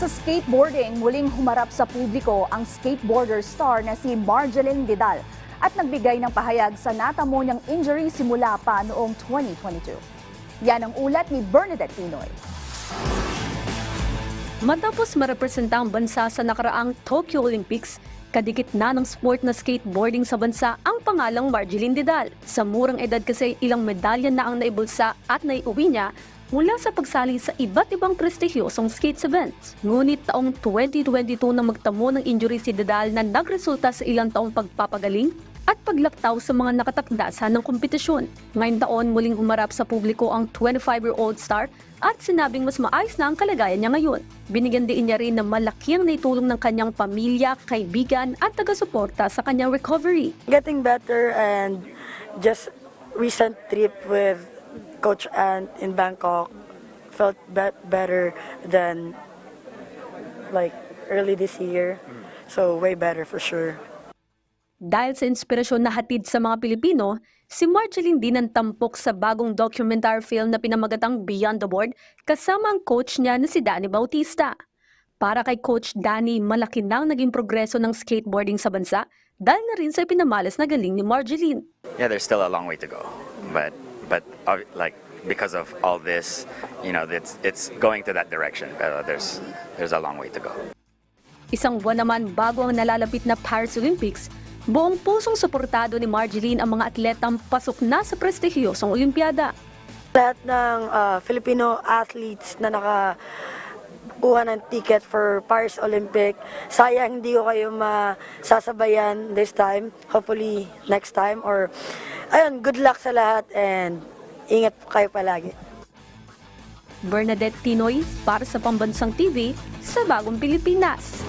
Sa skateboarding, muling humarap sa publiko ang skateboarder star na si Marjeline Vidal at nagbigay ng pahayag sa natamo niyang injury simula pa noong 2022. Yan ang ulat ni Bernadette Pinoy. Matapos marepresenta ang bansa sa nakaraang Tokyo Olympics, kadikit na ng sport na skateboarding sa bansa ang pangalang Marjeline Didal. Sa murang edad kasi ilang medalya na ang naibulsa at naiuwi niya mula sa pagsali sa iba't ibang prestigyosong skates events. Ngunit taong 2022 na magtamo ng injury si Didal na nagresulta sa ilang taong pagpapagaling at paglaktaw sa mga nakatakdasan ng kompetisyon. Ngayon taon muling humarap sa publiko ang 25-year-old star at sinabing mas maayos na ang kalagayan niya ngayon. Binigyan din niya rin na malaki ang naitulong ng kanyang pamilya, kaibigan at taga-suporta sa kanyang recovery. getting better and just recent trip with Coach Ant in Bangkok felt be- better than like early this year. So way better for sure. Dahil sa inspirasyon na hatid sa mga Pilipino, si Marceline din ang tampok sa bagong documentary film na pinamagatang Beyond the Board kasama ang coach niya na si Danny Bautista. Para kay Coach Danny, malaki na ang naging progreso ng skateboarding sa bansa dahil na rin sa pinamalas na galing ni Marjeline. yeah, there's still a long way to go, but but uh, like because of all this, you know, it's it's going to that direction. But there's there's a long way to go. Isang buwan naman bago ang nalalapit na Paris Olympics, buong pusong suportado ni Marjeline ang mga atletang pasok na sa prestigyosong Olimpiada. Lahat ng uh, Filipino athletes na naka kuha ng ticket for Paris Olympic. Sayang hindi ko kayo masasabayan this time. Hopefully next time or ayun, good luck sa lahat and ingat kayo palagi. Bernadette Tinoy para sa Pambansang TV sa Bagong Pilipinas.